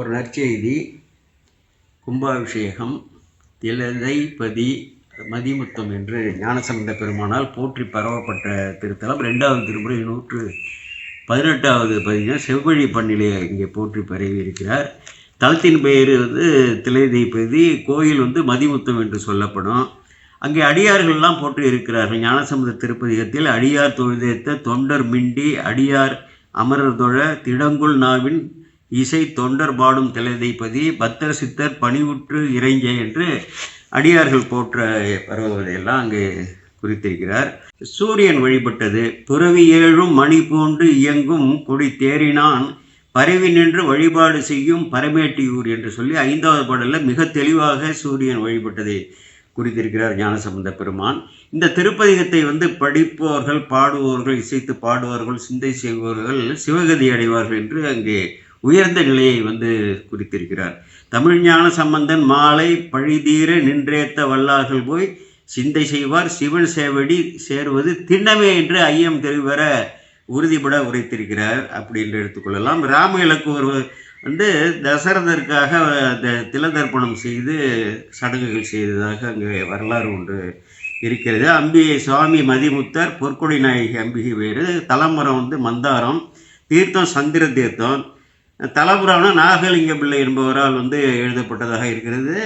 ஒரு நற்செய்தி. கும்பாபிஷேகம் திலதைபதி மதிமுத்தம் என்று ஞானசம்பந்த பெருமானால் போற்றி பரவப்பட்ட திருத்தலம். ரெண்டாவது திருமுறை நூற்று பதினெட்டாவது பதினா செவ்வழி பண்ணிலே இங்கே போற்றி பரவி இருக்கிறார் தலத்தின் பெயர் வந்து திலைதைபதி கோயில் வந்து மதிமுத்தம் என்று சொல்லப்படும். அங்கே அடியார்கள்லாம் போற்றி இருக்கிறார்கள். ஞானசமுத திருப்பதிகத்தில் அடியார் தொழுதேத்த தொண்டர் மிண்டி அடியார் அமரர் தொழ திடங்குள் நாவின் இசை தொண்டர் பாடும் திலதைப்பதி பத்தர் சித்தர் பணிவுற்று இறைஞ்ச என்று அடியார்கள் போற்ற வருவதையெல்லாம் அங்கு குறித்திருக்கிறார். சூரியன் வழிபட்டது. துறவி ஏழும் மணி போன்று இயங்கும் கொடி தேறினான். பரவி நின்று வழிபாடு செய்யும் பரமேட்டியூர் என்று சொல்லி ஐந்தாவது பாடலில் மிக தெளிவாக சூரியன் வழிபட்டதை குறித்திருக்கிறார் ஞானசம்பந்த பெருமான். இந்த திருப்பதிகத்தை வந்து படிப்பவர்கள் பாடுவோர்கள் இசைத்து பாடுவார்கள் சிந்தை செய்பவர்கள் சிவகதி அடைவார்கள் என்று அங்கே உயர்ந்த நிலையை வந்து குறித்திருக்கிறார். தமிழ் ஞான சம்பந்தன் மாலை பழிதீர நின்றேத்த வல்லார்கள் போய் சிந்தை செய்வார். சிவன் சேவடி சேருவது திண்ணமே என்று ஐயம் தெரிவர உறுதிபட உரைத்திருக்கிறார் அப்படி என்று எடுத்துக்கொள்ளலாம் ராம இலக்குவர் வந்து தசரதற்காக அந்த திலதர்ப்பணம் செய்து சடங்குகள் செய்ததாக அங்கே வரலாறு ஒன்று இருக்கிறது. அம்பிகை சுவாமி மதிமுத்தர் பொற்கொடி நாயகி அம்பிகை வேறு தலமரம் வந்து மந்தாரம் தீர்த்தம் சந்திர தீர்த்தம் தலபுராணம் நாகலிங்க பிள்ளை என்பவரால் வந்து எழுதப்பட்டதாக இருக்கிறது.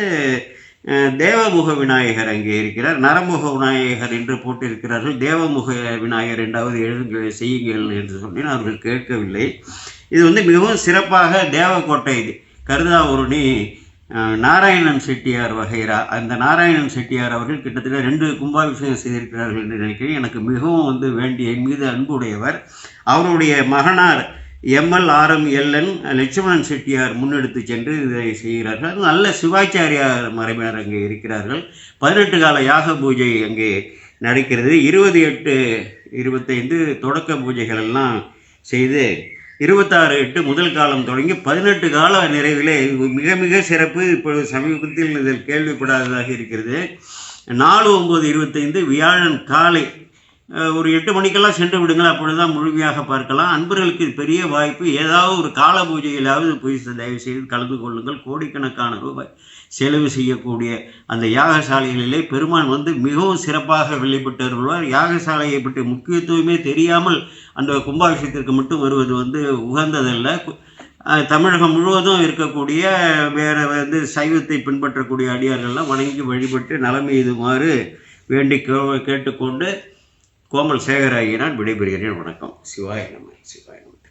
தேவமுக விநாயகர் அங்கே இருக்கிறார். நரமுக விநாயகர் என்று போட்டிருக்கிறார்கள். தேவமுக விநாயகர் ரெண்டாவது எழுதுங்கள் செய்யுங்கள் என்று சொன்னேன். அவர்கள் கேட்கவில்லை. இது வந்து மிகவும் சிறப்பாக தேவக்கோட்டை கருதாவூரணி நாராயணன் செட்டியார் வகைரா அந்த நாராயணன் செட்டியார் அவர்கள் கிட்டத்தட்ட ரெண்டு கும்பாபிஷேகம் செய்திருக்கிறார்கள் என்று நினைக்கிறேன். எனக்கு மிகவும் வந்து வேண்டிய என் மீது அன்புடையவர் அவருடைய மகனார் எம்எல்ஆர்எம் எல்என் லட்சுமணன் செட்டியார் முன்னெடுத்து சென்று இதை செய்கிறார்கள். நல்ல சிவாச்சாரியார் மறைமையார் அங்கே இருக்கிறார்கள். பதினெட்டு கால யாக பூஜை அங்கே நடக்கிறது. இருபது எட்டு இருபத்தைந்து தொடக்க பூஜைகள் எல்லாம் செய்து இருபத்தாறு எட்டு முதல் காலம் தொடங்கி பதினெட்டு கால நிறைவிலே மிக மிக சிறப்பு இப்பொழுது சமீபத்தில் இதில் கேள்விப்படாததாக இருக்கிறது. நாலு ஒம்பது இருபத்தைந்து வியாழன் காலை ஒரு எட்டு மணிக்கெல்லாம் சென்று விடுங்கள் அப்பொழுது தான் முழுமையாக பார்க்கலாம். அன்பர்களுக்கு பெரிய வாய்ப்பு. ஏதாவது ஒரு கால பூஜையிலாவது போய் தயவு செய்து கலந்து கொள்ளுங்கள். கோடிக்கணக்கான ரூபாய் செலவு செய்யக்கூடிய அந்த யாகசாலைகளிலே பெருமான் வந்து மிகவும் சிறப்பாக வெளிப்பட்டு வருவார் யாகசாலையை பற்றி முக்கியத்துவமே தெரியாமல் அந்த கும்பாபிஷேகத்திற்கு மட்டும் வருவது வந்து உகந்ததல்ல. தமிழகம் முழுவதும் இருக்கக்கூடிய வேறு வந்து சைவத்தை பின்பற்றக்கூடிய அடியார்கள்லாம் வணங்கி வழிபட்டு நலம் எய்துமாறு வேண்டி கேட்டுக்கொண்டு கோமல் சேகராகினான் விடைபெறுகிறேன். வணக்கம். சிவாய நம சிவாய நம.